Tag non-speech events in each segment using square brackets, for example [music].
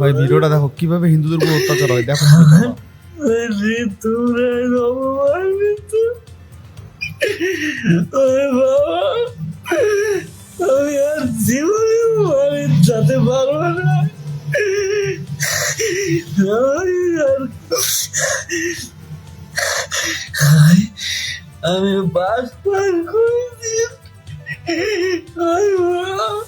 ভাই ভিডিওটা দেখো কীভাবে হিন্দুদের উপর অত্যাচার হয় দেখো আমি আর জীবনে মানিত যেতে পারব না। আমি আমি- আমি বাস পার করে দিয়ে আমি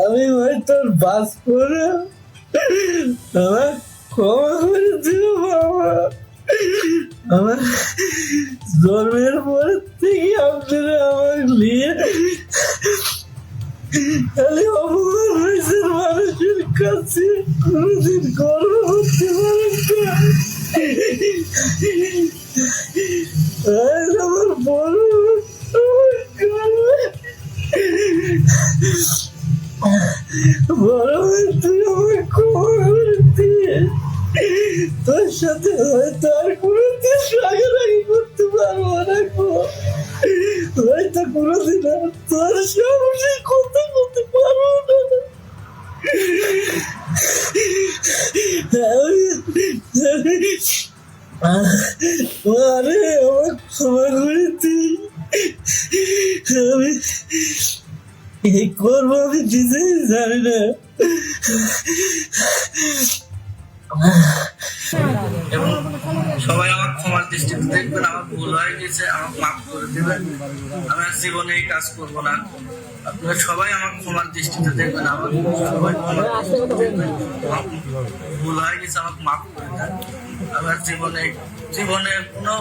আমি ভাই তোর বাস করে আমার ক্ষমা করে দিও বাবা। আমার জন্মের পর থেকে আপনারা আমার নিয়ে খালি অপমান হয়েছে মানুষের কাছে। কোনোদিন গর্ব করতে পারেন আমি এই করব আমি নিজেই জানি না। এবং সবাই আমার ক্ষমার দৃষ্টিতে দেখবেন, আমার ভুল হয়ে গেছে, আমাকে মাফ করে দেবেন। আমি জীবনে এই কাজ করব না। আপনারা সবাই আমার ক্ষমার দৃষ্টিতে দেখবেন আমার সবাই ক্ষমার দৃষ্টিতে দেখবেন। ভুল হয়ে গেছে, আমাকে মাফ করে দেন। আমি আর জীবনে জীবনে কোনো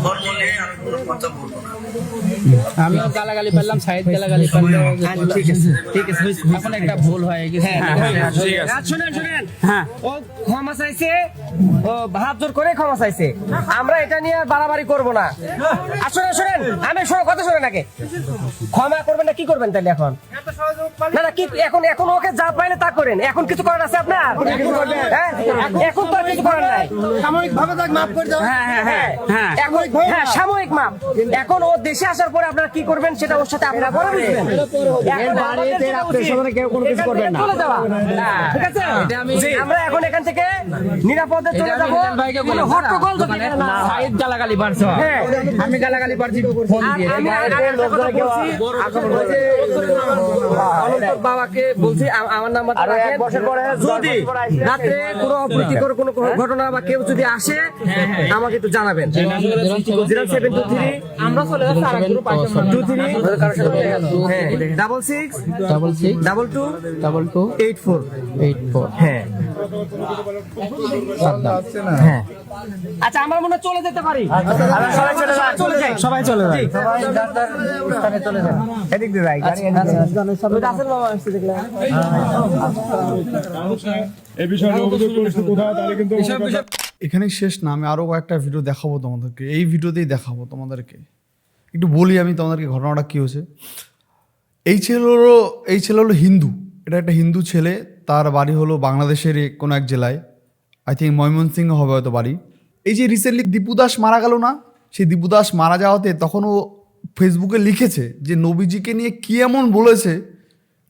ধর্ম নিয়ে আমি কোনো কথা বলব না। আমি গালাগালি পেলাম সাইড গালাগালি পেলাম ঠিক আছে ঠিক আছে এখন একটা ভুল হয়ে গেছে। আর শুনেন শুনেন। ও ক্ষমা চাইছে ও হাত জোর করে ক্ষমা চাইছে। আমরা এটা নিয়ে আর বাড়াবাড়ি করব না। আর শুনেন শুনেন আমি শোনো কথা শুনেন আগে। ক্ষমা করবেন না কি করবেন তাহলে এখন? না না কি এখন এখন ওকে যা পাইলে তা করেন। এখন কিছু করার আছে আপনার? হ্যাঁ? এখন তো আর কিছু করার নাই। সাময়িক ভাবে তাকে মাফ করে দাও। হ্যাঁ হ্যাঁ হ্যাঁ হ্যাঁ। সাময়িক মাপ এখন ও দেশে আসার পরে আপনারা কি করবেন সেটা ওর সাথে আপনারা পরে বুঝবেন। ঠিক আছে? আমরা এখন এখান থেকে নিরাপদে চলে যাব। হট্টগোল গালাগালি পারছ। আমি গালাগালি পারছি ফোন দিয়ে। বাবাকে বলছি আমার নাম্বার যদি কোনো অপ্রীতিকর কোনো ঘটনা বা কেউ যদি আসে আমাকে একটু জানাবেন। Zero seven two three. আমরা চলে টু থ্রি হ্যাঁ double six double six double two double two eight four eight four হ্যাঁ। হ্যাঁ। আচ্ছা আমার মনে হয় চলে যেতে পারি। সবাই চলে যাই। চলে যাই। সবাই চলে এদিক দিয়ে যাই গাড়ি এই বিষয়ে অভিযোগ করেছে কোথাও তাহলে কিন্তু এখানেই শেষ না, আমি আরও কয়েকটা ভিডিও দেখাবো তোমাদেরকে। এই ভিডিওতেই দেখাবো তোমাদেরকে। একটু বলি আমি তোমাদেরকে ঘটনাটা কী হয়েছে। এই ছেলে হলো, এই ছেলে হলো হিন্দু। এটা একটা হিন্দু ছেলে, তার বাড়ি হলো বাংলাদেশের কোনো এক জেলায়। আই থিঙ্ক ময়মনসিংহ হবে হয়তো বাড়ি। এই যে রিসেন্টলি দীপু দাস মারা গেল না, সেই দীপু দাস মারা যাওয়াতে তখন ও ফেসবুকে লিখেছে যে নবীজিকে নিয়ে কী এমন বলেছে,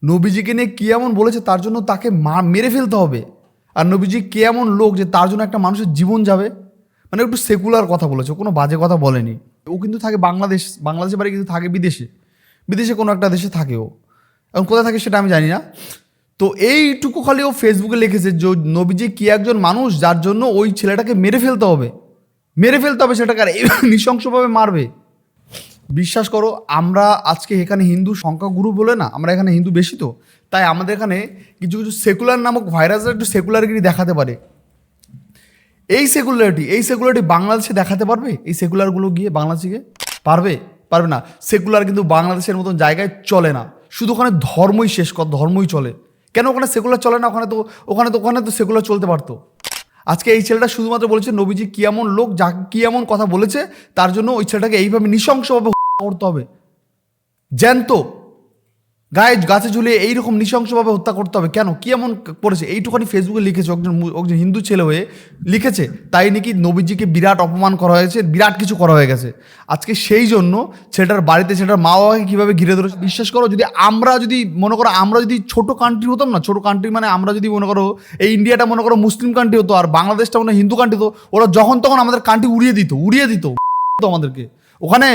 নবীজিকে নিয়ে কী এমন বলেছে, তার জন্য তাকে মা, মেরে ফেলতে হবে। আর নবীজি কে এমন লোক যে তার জন্য একটা মানুষের জীবন যাবে? মানে একটু সেকুলার কথা বলেছে, কোনো বাজে কথা বলেনি। ও কিন্তু থাকে বাংলাদেশ, বাংলাদেশের বাড়ি কিন্তু থাকে বিদেশে। বিদেশে কোনো একটা দেশে থাকে ও এখন কোথায় থাকে সেটা আমি জানি না। তো এইটুকু খালি ও ফেসবুকে লিখেছে যে নবীজি কি একজন মানুষ যার জন্য ওই ছেলেটাকে মেরে ফেলতে হবে? মেরে ফেলতে হবে সেটাকে আর [laughs] নৃশংসভাবে মারবে? বিশ্বাস করো, আমরা আজকে এখানে হিন্দু সংখ্যাগুরু বলে না, আমরা এখানে হিন্দু বেশি তো। তাই আমাদের এখানে কিছু কিছু সেকুলার নামক ভাইরাসের একটু সেকুলারিটি দেখাতে পারে। এই সেকুলারিটি এই সেকুলারিটি বাংলাদেশে দেখাতে পারবে? এই সেকুলারগুলো গিয়ে বাংলাদেশে পারবে? পারবে না। সেকুলার কিন্তু বাংলাদেশের মতন জায়গায় চলে না। শুধু ওখানে ধর্মই শেষ কর, ধর্মই চলে। কেন ওখানে সেকুলার চলে না? ওখানে তো ওখানে তো ওখানে তো সেকুলার চলতে পারতো। আজকে এই ছেলেটা শুধুমাত্র বলেছে, নবীজি কি এমন লোক যা কী এমন কথা বলেছে, তার জন্য ওই ছেলেটাকে এইভাবে নৃশংসভাবে করতে হবে। জ্যান্ত। গায়ে গাছে ঝুলিয়ে এইরকম নৃশংসভাবে হত্যা করতে হবে। কেন? কি এমন করেছে? এইটুখানি ফেসবুকে লিখেছে একজন একজন হিন্দু ছেলে হয়ে। লিখেছে, তাই নাকি নবীজিকে বিরাট অপমান করা হয়েছে? বিরাট কিছু করা হয়ে গেছে। আজকে সেই জন্য ছেলেটার বাড়িতে ছেলেটার মা বাবাকে কীভাবে ঘিরে ধরেছে? বিশ্বাস করো, যদি আমরা যদি, মনে করো আমরা যদি ছোট কান্ট্রি হতাম না, ছোট কান্ট্রি মানে আমরা যদি মনে করো এই ইন্ডিয়াটা মনে করো মুসলিম কান্ট্রি হতো আর বাংলাদেশটা মনে হিন্দু কান্ট্রি হতো, ওরা যখন তখন আমাদের কান্ট্রি উড়িয়ে দিত উড়িয়ে দিত আমাদেরকে। ওখানে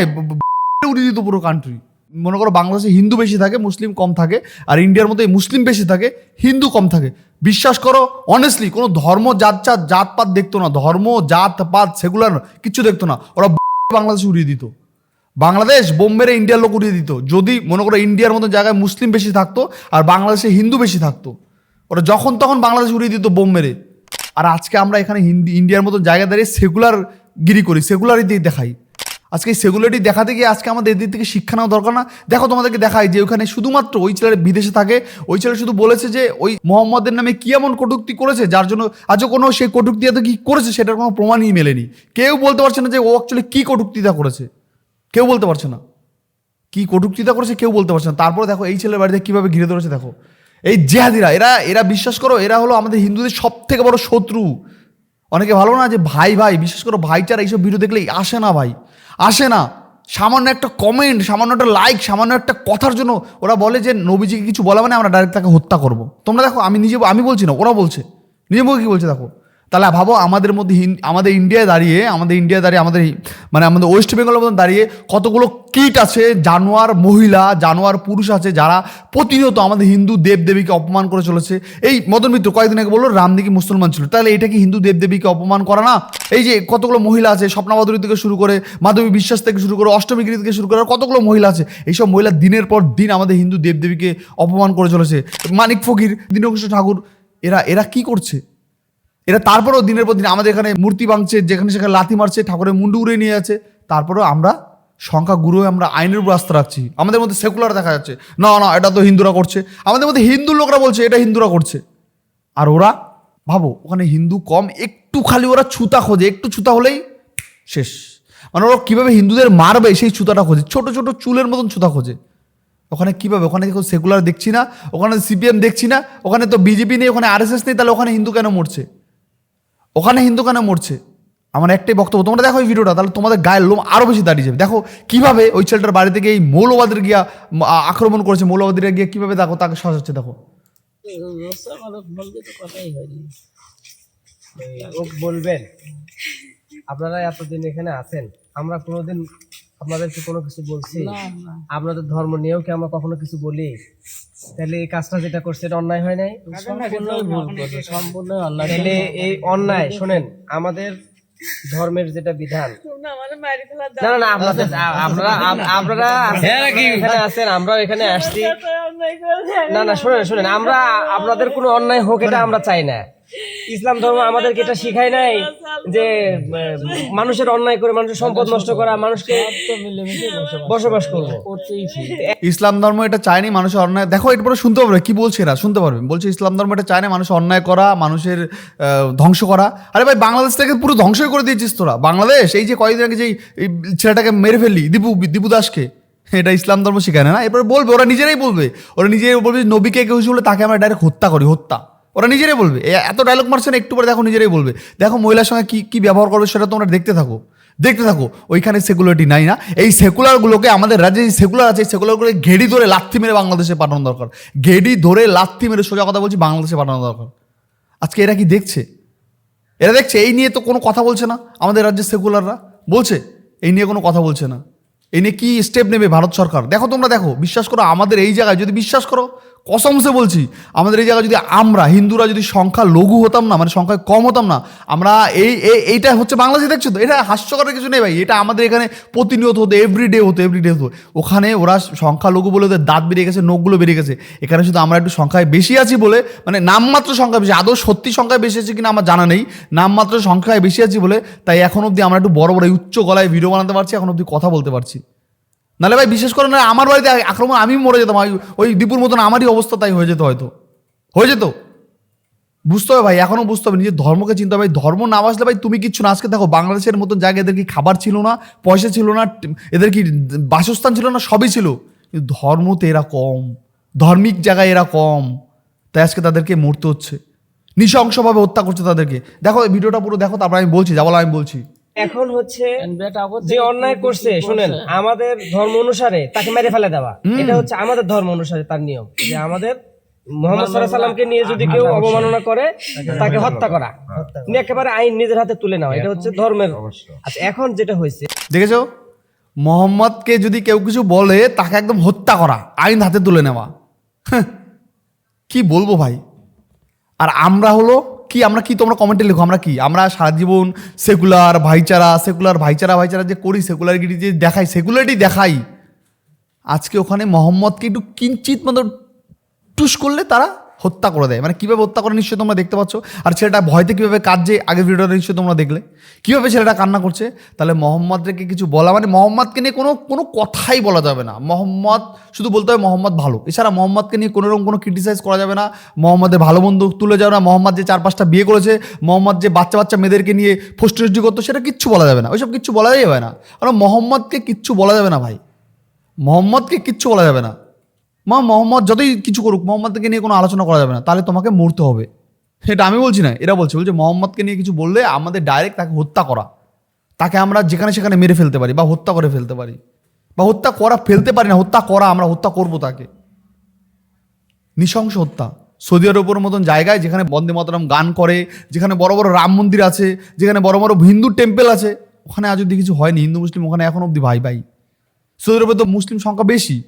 উড়িয়ে দিত পুরো কান্ট্রি মনে করো বাংলাদেশে হিন্দু বেশি থাকে, মুসলিম কম থাকে, আর ইন্ডিয়ার মধ্যে মুসলিম বেশি থাকে, হিন্দু কম থাকে। বিশ্বাস করো অনেস্টলি কোনো ধর্ম, জাত জাত জাতপাত দেখতো না। ধর্ম, জাত, পাত, সেগুলার কিচ্ছু দেখতো না। ওরা [laughs] বাংলাদেশে উড়িয়ে দিত। বাংলাদেশ বোম্বেরে ইন্ডিয়ার লোক উড়িয়ে দিত। যদি মনে করো ইন্ডিয়ার মতো জায়গায় মুসলিম বেশি থাকতো, আর বাংলাদেশে হিন্দু বেশি থাকতো, ওরা যখন তখন বাংলাদেশ উড়িয়ে দিত বোম্বেরে। আর আজকে আমরা এখানে হিন্দি, ইন্ডিয়ার মতো জায়গা দাঁড়িয়ে সেকুলার গিরি করি সেকুলারিটি দেখাই। আজকে এই সেগুলারিটি দেখাতে গিয়ে আজকে আমাদের এদের থেকে শিক্ষা নেওয়া দরকার না। দেখো তোমাদেরকে দেখাই যে ওখানে শুধুমাত্র ওই ছেলে বিদেশে থাকে। ওই ছেলে শুধু বলেছে যে ওই মোহাম্মদের নামে কি এমন কটুক্তি করেছে, যার জন্য আজও কোনো সেই কটুক্তি এত কি করেছে সেটার কোনো প্রমাণই মেলেনি। কেউ বলতে পারছে না যে ও অ্যাকচুয়ালি কী কটুক্তিটা করেছে। কেউ বলতে পারছে না। কি কটুক্তিটা করেছে কেউ বলতে পারছে না। তারপরে দেখো এই ছেলের বাড়িতে কীভাবে ঘিরে ধরেছে দেখো। এই জেহাদিরা, এরা এরা বিশ্বাস করো, এরা হলো আমাদের হিন্দুদের সব থেকে বড় শত্রু। অনেকে ভালো না যে ভাই ভাই বিশেষ করে ভাইচারা এইসব ভিডিও দেখলেই আসে না ভাই। আসে না। সামান্য একটা কমেন্ট সামান্য একটা লাইক সামান্য একটা কথার জন্য ওরা বলে যে, নবীজিকে কিছু বলা মানে আমরা ডাইরেক্ট তাকে হত্যা করব। তোমরা দেখো, আমি নিজে, আমি বলছি না, ওরা বলছে। নিজে মুখে কি বলছে দেখো? তাহলে ভাবো আমাদের মধ্যে আমাদের ইন্ডিয়ায় দাঁড়িয়ে, আমাদের ইন্ডিয়ায় দাঁড়িয়ে, আমাদের মানে আমাদের ওয়েস্ট বেঙ্গলের মধ্যে দাঁড়িয়ে কতগুলো কিট আছে, জানোয়ার মহিলা, জানোয়ার পুরুষ আছে যারা প্রতিনিয়ত আমাদের হিন্দু দেবদেবীকে অপমান করে চলেছে। এই মদন মিত্র কয়েকদিন আগে বলল, রাম নাকি মুসলমান ছিল। তাহলে এটা কি হিন্দু দেবদেবীকে অপমান করা না? এই যে কতগুলো মহিলা আছে স্বপ্না থেকে শুরু করে, মাধবী বিশ্বাস থেকে শুরু করে, অষ্টমী গিরি থেকে শুরু করে কতগুলো মহিলা আছে, এইসব মহিলা দিনের পর দিন আমাদের হিন্দু দেবদেবীকে অপমান করে চলেছে। মানিক ফকির, দীনকৃষ্ণ ঠাকুর, এরা এরা কি করছে? এরা তারপরেও দিনের পর দিন আমাদের এখানে মূর্তি ভাঙছে, যেখানে সেখানে লাথি মারছে, ঠাকুরের মুন্ডু উড়ে নিয়ে যাচ্ছে। তারপরেও আমরা সংখ্যা গুরু আমরা আইনের উপর আস্থা রাখছি। আমাদের মধ্যে সেকুলার দেখা যাচ্ছে। না না, এটা তো হিন্দুরা করছে। আমাদের মধ্যে হিন্দু লোকরা বলছে, এটা হিন্দুরা করছে। আর ওরা, ভাবো, ওখানে হিন্দু কম, একটু খালি ওরা ছুতা খোঁজে, একটু ছুতা হলেই শেষ। মানে ওরা কীভাবে হিন্দুদের মারবে, সেই ছুতাটা খোঁজে, ছোট ছোট চুলের মতন ছুতা খোঁজে। ওখানে কীভাবে? ওখানে সেকুলার দেখছি না, ওখানে সিপিএম দেখছি না, ওখানে তো বিজেপি নেই, ওখানে আরএসএস নেই, তাহলে ওখানে হিন্দু কেন মরছে? ওখানে হিন্দু কেন মরছে। আমার একটাই বক্তব্য তোমরা দেখো এই ভিডিওটা তাহলে তোমাদের গায়ের লোম আরও বেশি দাঁড়িয়ে যাবে। দেখো কীভাবে ওই ছেলেটার বাড়ি থেকে এই মৌলবাদের গিয়া আক্রমণ করেছে মৌলবাদীরা গিয়ে কীভাবে দেখো তাকে সাজাচ্ছে দেখো। ও বলবেন আপনারা এতদিন এখানে আছেন আমরা কোনোদিন আপনাদেরকে কোনো কিছু বলছি? আপনাদের ধর্ম নিয়েও কি আমরা কখনো কিছু বলি? তাহলে এই কাজটা যেটা করছে এটা অন্যায় হয় নাই? তাহলে এই অন্যায় শোনেন আমাদের ধর্মের যেটা বিধান না না না আপনাদের আমরা আপনারা এখানে আছেন আমরা এখানে আসছি। না না শুনেন শুনেন আমরা আপনাদের কোনো অন্যায় হোক এটা আমরা চাই না। ইসলাম ধর্ম আমাদেরকে এটা শিখায় নাই যে মানুষের অন্যায় করে মানুষের সম্পদ নষ্ট করা মানুষকে বসবাস করব। ইসলাম ধর্ম এটা চায়নি মানুষের অন্যায়। দেখো এরপরে শুনতে পারবে কি বলছে এরা? শুনতে পারবে। বলছে ইসলাম ধর্ম এটা চায় না মানুষের অন্যায় করা মানুষের আহ, ধ্বংস করা। আরে ভাই বাংলাদেশ থেকে পুরো ধ্বংসই করে দিয়েছিস তোরা। বাংলাদেশ এই যে কয়েকদিন আগে যে এই ছেলেটাকে মেরে ফেললি দীপু দীপু দাসকে এটা ইসলাম ধর্ম শেখায় না এরপরে বলবে ওরা নিজেরাই বলবে। ওরা নিজেরাই বলবে নবীকে কেউ কিছু বলে তাকে আমরা ডাইরেক্ট হত্যা করি হত্যা। ওরা নিজেরাই বলবে। এত ডায়লগ মারছে না, একটু পরে দেখো নিজেরাই বলবে। দেখো মহিলার সঙ্গে কী কী ব্যবহার করবে সেটা তোমরা দেখতে থাকো। দেখতে থাকো, ওইখানে সেকুলারিটি নাই না। এই সেকুলারগুলোকে আমাদের রাজ্যে যে সেকুলার আছে, এই সেকুলারগুলোকে ঘেড়ি ধরে লাথি মেরে বাংলাদেশে পাঠানো দরকার। ঘেড়ি ধরে লাথি মেরে সোজা কথা বলছি, বাংলাদেশে পাঠানো দরকার। আজকে এরা কি দেখছে? এরা দেখছে, এই নিয়ে তো কোনো কথা বলছে না আমাদের রাজ্যের সেকুলাররা বলছে, এই নিয়ে কোনো কথা বলছে না। এই নিয়ে কী স্টেপ নেবে ভারত সরকার? দেখো তোমরা দেখো, বিশ্বাস করো, আমাদের এই জায়গায় যদি বিশ্বাস করো কসমসে বলছি, আমাদের এই জায়গায় যদি আমরা, হিন্দুরা যদি সংখ্যা লঘু হতাম না মানে সংখ্যায় কম হতাম না, আমরা এই, এই- এইটা হচ্ছে বাংলাদেশে, দেখছ তো? এটা হাস্যকরের কিছু নেই ভাই। এটা আমাদের এখানে প্রতিনিয়ত হতো এভরিডে হতো এভরিডে হতো ওখানে ওরা সংখ্যা লঘু বলে ওদের দাঁত বেরিয়ে গেছে, নখগুলো বেরিয়ে গেছে। এখানে শুধু আমরা একটু সংখ্যায় বেশি আছি বলে মানে নামমাত্র সংখ্যা বেশি, আদৌ সত্যি সংখ্যায় বেশি আছে কিনা আমার জানা নেই। নামমাত্র সংখ্যায় বেশি আছি বলে, তাই এখন অবধি আমরা একটু বড় বড় উচ্চ গলায় ভিডিও বানাতে পারছি, এখন অবধি কথা বলতে পারছি। নাহলে ভাই বিশেষ করে না আমার বাড়িতে আক্রমণ, আমি মরে যেতাম ওই- দীপুর মতন আমারই অবস্থা তাই হয়ে যেত হয়তো। হয়ে যেত? বুঝতে হবে ভাই এখনও বুঝতে হবে, নিজের ধর্মকে চিন্তা ভাই। ধর্ম না বাসলে ভাই তুমি কিচ্ছু না। আজকে দেখো, বাংলাদেশের মতন জায়গায় এদের কি খাবার ছিল না, পয়সা ছিল না, এদের কি বাসস্থান ছিল না, সবই ছিল। কিন্তু ধর্ম তো এরা কম, ধার্মিক জায়গায় এরা কম। তাই আজকে তাদেরকে মরতে হচ্ছে। নৃশংসভাবে হত্যা করছে তাদেরকে। দেখো ভিডিওটা পুরো দেখো, তারপর আমি বলছি যা বলা আমি বলছি। এখন হচ্ছে যে অন্যায় করছে শুনেন আমাদের ধর্ম অনুসারে তাকে মেরে ফেলে দেওয়া। এটা হচ্ছে আমাদের ধর্ম অনুসারে তার নিয়ম। যে আমাদের মোহাম্মদ সাল্লাহ সাল্লামকে নিয়ে যদি কেউ অবমাননা করে তাকে হত্যা করা। একেবারে আইন নিজের হাতে তুলে নেওয়া এটা হচ্ছে ধর্মের আচ্ছা এখন যেটা হয়েছে দেখেছ? মোহাম্মদকে যদি কেউ কিছু বলে তাকে একদম হত্যা করা আইন হাতে তুলে নেওয়া। হ্যাঁ, কি বলব ভাই? আর আমরা হলো কি, আমরা কি, তোমরা কমেন্টে লেখো, আমরা কি? আমরা সারা জীবন সেকুলার ভাইচারা সেকুলার ভাইচারা ভাইচারা যে করি সেকুলারিটি যে দেখাই সেকুলারিটি দেখাই। আজকে ওখানে মোহাম্মদকে একটু কিঞ্চিত মতো টুস করলে তারা হত্যা করে দেয়। মানে কীভাবে হত্যা করে নিশ্চয়ই তোমরা দেখতে পাচ্ছ? আর ছেলেটা ভয়তে কীভাবে কাঁদছে? আগের ভিডিওটা নিশ্চয়ই তোমরা দেখলে। কীভাবে ছেলেটা কান্না করছে? তাহলে মোহাম্মদকে কিছু বলা মানে মোহাম্মদকে নিয়ে কোনো কোনো কথাই বলা যাবে না। মোহাম্মদ শুধু বলতে হবে মোহাম্মদ ভালো। এছাড়া মোহাম্মদকে নিয়ে কোনো রকম কোনো ক্রিটিসাইজ করা যাবে না। মোহাম্মদের ভালো বন্ধু তুলে যাবে না। মোহাম্মদ যে চার পাঁচটা বিয়ে করেছে, মোহাম্মদ যে বাচ্চা বাচ্চা মেয়েদেরকে নিয়ে ফষ্টি করতো, সেটা কিচ্ছু বলা যাবে না। ওইসব কিচ্ছু বলাই যাবে না। কারণ মোহাম্মদকে কিচ্ছু বলা যাবে না ভাই। মোহাম্মদকে কিচ্ছু বলা যাবে না। মা, মোহাম্মদ যতই কিছু করুক, মোহাম্মদকে নিয়ে কোনো আলোচনা করা যাবে না। তাহলে তোমাকে মরতে হবে। এটা আমি বলছি না, এরা বলছে। বলছে, মোহাম্মদকে নিয়ে কিছু বললে আমাদের ডাইরেক্ট তাকে হত্যা করা। তাকে আমরা যেখানে সেখানে মেরে ফেলতে পারি বা হত্যা করে ফেলতে পারি। বা হত্যা করা, ফেলতে পারি না, হত্যা করা, আমরা হত্যা করব তাকে। নৃশংস হত্যা। সৌদি আরবের মতন জায়গায় যেখানে বন্দে মাতরম গান করে, যেখানে বড় বড় রাম মন্দির আছে, যেখানে বড় বড় হিন্দু টেম্পেল আছে, ওখানে আজ অব্দি কিছু হয়নি। হিন্দু, মুসলিম, ওখানে এখন অব্দি ভাই ভাই সৌদি আরবে তো মুসলিম সংখ্যা বেশি।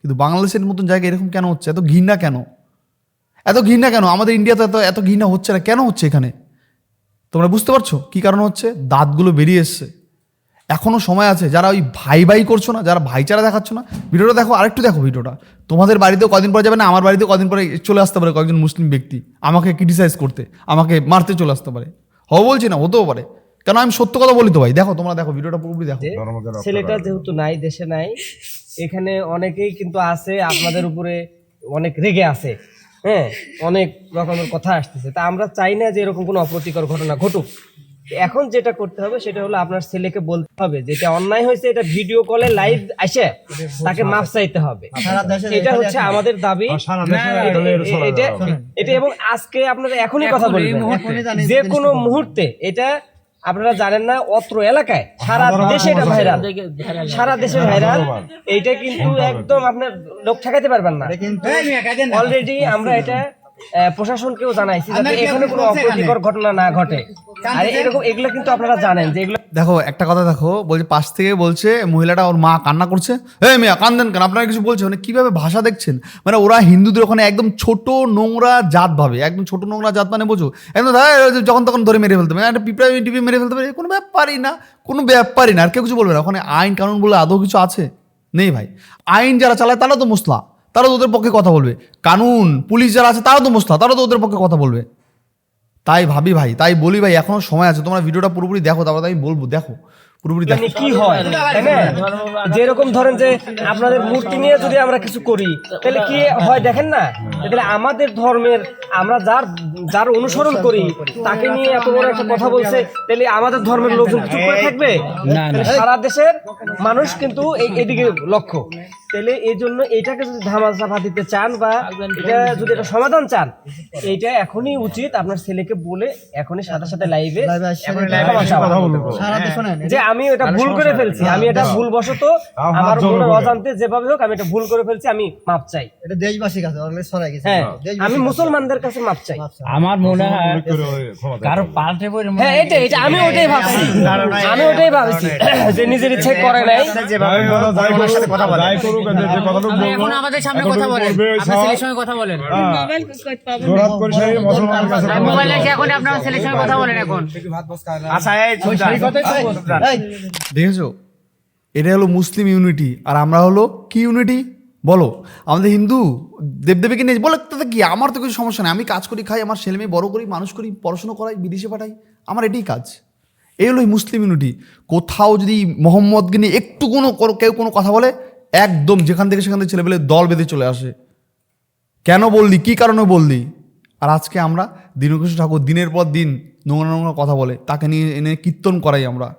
কিন্তু বাংলাদেশের মতন জায়গায় এরকম কেন হচ্ছে? এত ঘৃণা কেন? এত ঘৃণা কেন? আমাদের ইন্ডিয়াতে এত এত ঘৃণা হচ্ছে না। কেন হচ্ছে এখানে? তোমরা বুঝতে পারছ? কি কারণ হচ্ছে? দাঁতগুলো বেরিয়ে এসছে। এখনও সময় আছে। যারা ওই ভাই ভাই করছ না, যারা ভাইচারা দেখাচ্ছ না, ভিডিওটা দেখো, আরেকটু দেখো ভিডিওটা। তোমাদের বাড়িতেও কদিন পরে যাবে না? আমার বাড়িতেও কদিন পরে চলে আসতে পারে কয়েকজন মুসলিম ব্যক্তি। আমাকে ক্রিটিসাইজ করতে, আমাকে মারতে চলে আসতে পারে। হও বলছি না, হতেও পারে। কেন? আমি সত্য কথা বলি তো ভাই। দেখো, তোমরা দেখো, ভিডিওটা পুরোপুরি দেখো। ছেলেটা যেহেতু নাই, দেশে নাই এখানে অনেকেই কিন্তু আছে আপনাদের উপরে অনেক রেগে আছে। হ্যাঁ অনেক রকমের কথা আসতেছে। তা আমরা চাই না যে এরকম কোনো অপ্রতিকর ঘটনা ঘটুক। এখন যেটা করতে হবে সেটা হলো আপনার ছেলেকে বলতে হবে যেটা অন্যায় হয়েছে এটা ভিডিও কলে লাইভ আসে তাকে মাফ চাইতে হবে। এটা হচ্ছে আমাদের দাবি। এটা- এটা এটা এবং আজকে আপনারা এখনই কথা বলবেন। যে কোনো মুহূর্তে এটা আপনারা জানেন না অত্র এলাকায় সারা দেশে এটা ভাইরাল। সারা দেশে ভাইরাল এইটা কিন্তু একদম আপনার লোক ঠেকাতে পারবেন না। অলরেডি আমরা এটা প্রশাসনকেও জানাইছি যাতে এখানে কোনো অপ্রীতিকর ঘটনা না ঘটে। আর এরকম এগুলো কিন্তু আপনারা জানেন যে এগুলো দেখো একটা কথা দেখো বলছে পাশ থেকে বলছে মহিলাটা ওর মা কান্না করছে। এই মেয়া কান্দেন কেন? আপনারা কিছু বলছে মানে কীভাবে ভাষা দেখছেন? মানে ওরা হিন্দুদের ওখানে একদম ছোট নোংরা জাত ভাবে একদম ছোট নোংরা জাত মানে বোঝো। একদম যখন তখন ধরে মেরে ফেলতে পারে। একটা পিঁপড়া টিপি মেরে ফেলতে পারে কোনো ব্যাপারই না কোনো ব্যাপারই না। আর কেউ কিছু বলবে না। ওখানে আইন কানুন বলে আদৌ কিছু আছে? নেই ভাই। আইন যারা চালায় তারা তো মুসলা তারা তো ওদের পক্ষে কথা বলবে। কানুন পুলিশ যারা আছে তারা তো মুসলা তারা তো ওদের পক্ষে কথা বলবে। তাই ভাবি ভাই তাই বলি ভাই এখনও সময় আছে। তোমরা ভিডিওটা পুরোপুরি দেখো তারপর আমি বলব দেখো পুরোপুরি দেখো। কি হয় যেরকম ধরেন যে আপনাদের মূর্তি নিয়ে যদি আমরা কিছু করি তাহলে কি হয় দেখেন না? তাহলে আমাদের ধর্মের আমরা যার যার অনুসরণ করি তাকে নিয়ে এত বড় একটা কথা বলছে তাহলে আমাদের ধর্মের লোকজন চুপ করে থাকবে? সারা দেশের মানুষ কিন্তু এদিকে লক্ষ্য। তাহলে এই জন্য এইটাকে যদি ধামা ধামাচাপা দিতে চান বা এটা যদি একটা সমাধান চান এইটা এখনই উচিত আপনার ছেলেকে বলে এখনই সাথে সাথে লাইভে যে আমি এটা ভুল করে ফেলছি আমি এটা ভুল বশত আমার মনের অজান্তে যেভাবে হোক আমি এটা ভুল করে ফেলছি আমি মাপ চাই এটা দেশবাসীর কাছে অলরেডি সরাই গেছে হ্যাঁ আমি মুসলমানদের কাছে মাপ চাই আমার মনে হয় কারও পাল্টে পড়ে হ্যাঁ এটা এটা আমি ওটাই ভাবছি আমি ওটাই ভাবছি যে নিজের ইচ্ছে করে নাই যেভাবে যাই করুক বলুক যে কথাটুকু আপনি বলব? এখন আমাদের সামনে কথা বলেন। আপনার ছেলের সঙ্গে কথা বলেন। হ্যাঁ, জোরহাত করে সেই মুসলমানের কাছে আর মোবাইলে এখন আপনার ছেলের সঙ্গে কথা বলেন এখন। আচ্ছা এই। দেখেছ? এটা হলো মুসলিম ইউনিটি আর আমরা হলো কি ইউনিটি? বলো। আমাদের হিন্দু দেবদেবীকে নিয়ে বলে তাতে কি? আমার তো কিছু সমস্যা নেই। আমি কাজ করি খাই আমার ছেলে মেয়ে বড় করি মানুষ করি পড়াশোনা করাই বিদেশে পাঠাই আমার এটাই কাজ। এই হলো মুসলিম ইউনিটি। কোথাও যদি মোহাম্মদকে নিয়ে একটু কোনো- কেউ কোনো কথা বলে একদম যেখান থেকে সেখান থেকে ছেলেপেলে দল বেঁধে চলে আসে। কেন বললি? কি কারণে বললি? আর আজকে আমরা দীনকৃষ্ণ ঠাকুর দিনের পর দিন নোংরা নোংরা কথা বলে, তাকে নিয়ে এনে কীর্তন করাই আমরা।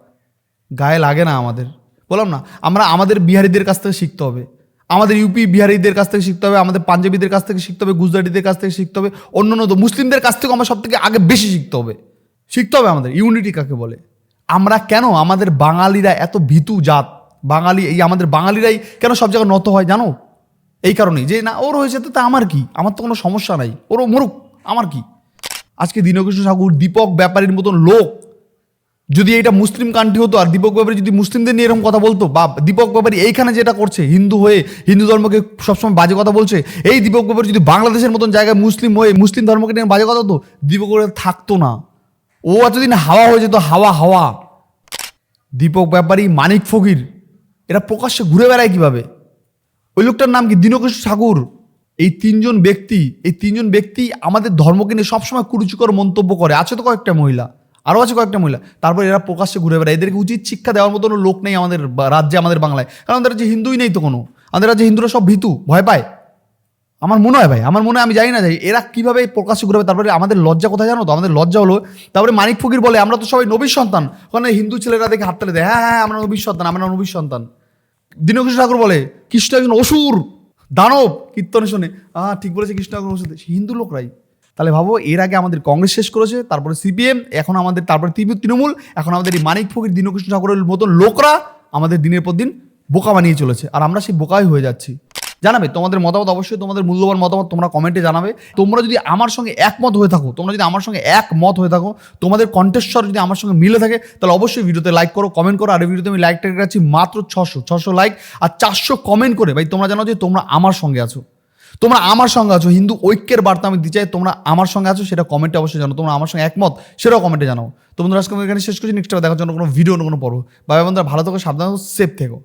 গায়ে লাগে না আমাদের। বললাম না, আমরা আমাদের বিহারিদের কাছ থেকে শিখতে হবে। আমাদের ইউপি বিহারিদের কাছ থেকে শিখতে হবে, আমাদের পাঞ্জাবিদের কাছ থেকে শিখতে হবে, গুজরাটিদের কাছ থেকে শিখতে হবে, অন্য অন্য মুসলিমদের কাছ থেকে আমরা সব থেকে আগে বেশি শিখতে হবে। শিখতে হবে আমাদের, ইউনিটি কাকে বলে? আমরা কেন আমাদের বাঙালিরা এত ভীতু জাত? বাঙালি, এই আমাদের বাঙালিরাই কেন সব জায়গায় নত হয় জানো? এই কারণেই যে না, ওর হয়েছে তো তা আমার কি? আমার তো কোনো সমস্যা নাই। ওরও মরুক, আমার কি? আজকে দীনকৃষ্ণ ঠাকুর দীপক ব্যাপারীর মতন লোক, যদি এটা মুসলিম কান্ট্রি হতো আর দীপক ব্যাপারী যদি মুসলিমদের নিয়ে এরকম কথা বলতো, বা দীপক ব্যাপারী এইখানে যেটা করছে, হিন্দু হয়ে, হিন্দু ধর্মকে সবসময় বাজে কথা বলছে, এই দীপক ব্যাপারী যদি বাংলাদেশের মতন জায়গায় মুসলিম হয়ে, মুসলিম ধর্মকে নিয়ে বাজে কথা হতো দীপক ব্যাপারী থাকতো না। ও এতদিন হাওয়া হয়ে যেত, হাওয়া হাওয়া। দীপক ব্যাপারী মানিক ফকির এরা প্রকাশ্যে ঘুরে বেড়ায় কীভাবে? ওই লোকটার নাম কি? দীনকৃষ্ণ ঠাকুর। এই তিনজন ব্যক্তি, এই তিনজন ব্যক্তি আমাদের ধর্মকে নিয়ে সবসময় কুরুচিকর মন্তব্য করে। আছে তো কয়েকটা মহিলা, আরও আছে কয়েকটা মহিলা। তারপর এরা প্রকাশ্যে ঘুরে বেড়ায়। এদেরকে উচিত শিক্ষা দেওয়ার মতন লোক নেই আমাদের রাজ্যে, আমাদের বাংলায়। কারণ আমাদের রাজ্যে হিন্দুই নেই তো কোনো। আমাদের রাজ্যে হিন্দুরা সব ভীতু, ভয় পায়। আমার মনে হয় ভাই, আমার মনে হয় আমি জানি না যাই এরা কীভাবে প্রকাশ্যে ঘুরে তারপরে আমাদের লজ্জা কোথায় জানো তো? আমাদের লজ্জা হলো, তারপরে মানিক ফকির বলে, আমরা তো সবাই নবীর সন্তান। ওখানে হিন্দু ছেলেরা দেখে হাততালি দেয় হ্যাঁ হ্যাঁ আমরা নবীর সন্তান, আমরা নবীর সন্তান। দীনকৃষ্ণ ঠাকুর বলে, কৃষ্ণ একজন অসুর, দানব। কীর্তনে শোনে আহ ঠিক বলেছে কৃষ্ণ ঠাকুর অসুর হিন্দু লোকরাই তাহলে ভাবো, এর আগে আমাদের কংগ্রেস শেষ করেছে, তারপরে সিপিএম, এখন আমাদের তারপরে তৃণমূল, এখন আমাদের এই মানিক ফকির, দীনকৃষ্ণ ঠাকুরের মতন লোকরা আমাদের দিনের পর দিন বোকা বানিয়ে চলেছে। আর আমরা সেই বোকাই হয়ে যাচ্ছি। জানাবে? তোমাদের মতামত অবশ্যই, তোমাদের মূল্যবান মতামত তোমরা কমেন্টে জানাবে। তোমরা যদি আমার সঙ্গে একমত হয়ে থাকো, তোমরা যদি আমার সঙ্গে একমত হয়ে থাকো, তোমাদের কণ্ঠস্বর যদি আমার সঙ্গে মিলে থাকে, তাহলে অবশ্যই ভিডিওতে লাইক করো কমেন্ট করো, আর এই ভিডিওতে আমি লাইক টেক রাখছি মাত্র ছশো ছশো লাইক আর চারশো কমেন্ট করে। ভাই, তোমরা জানো যে তোমরা আমার সঙ্গে আছো। তোমরা আমার সঙ্গে আছো, হিন্দু ঐক্যের বার্তা আমি দিতে চাই তোমরা আমার সঙ্গে আছো, সেটা কমেন্টে অবশ্যই জানো তোমরা আমার সঙ্গে একমত, সেটাও কমেন্টে জানাও। তো বন্ধুরা, আজকে এখানে শেষ করছি নেক্সট দেখার জন্য কোনো ভিডিও কোনো পড়ো ভাই বন্ধুরা, ভালো থেকো, সাবধান সেফ থেকো।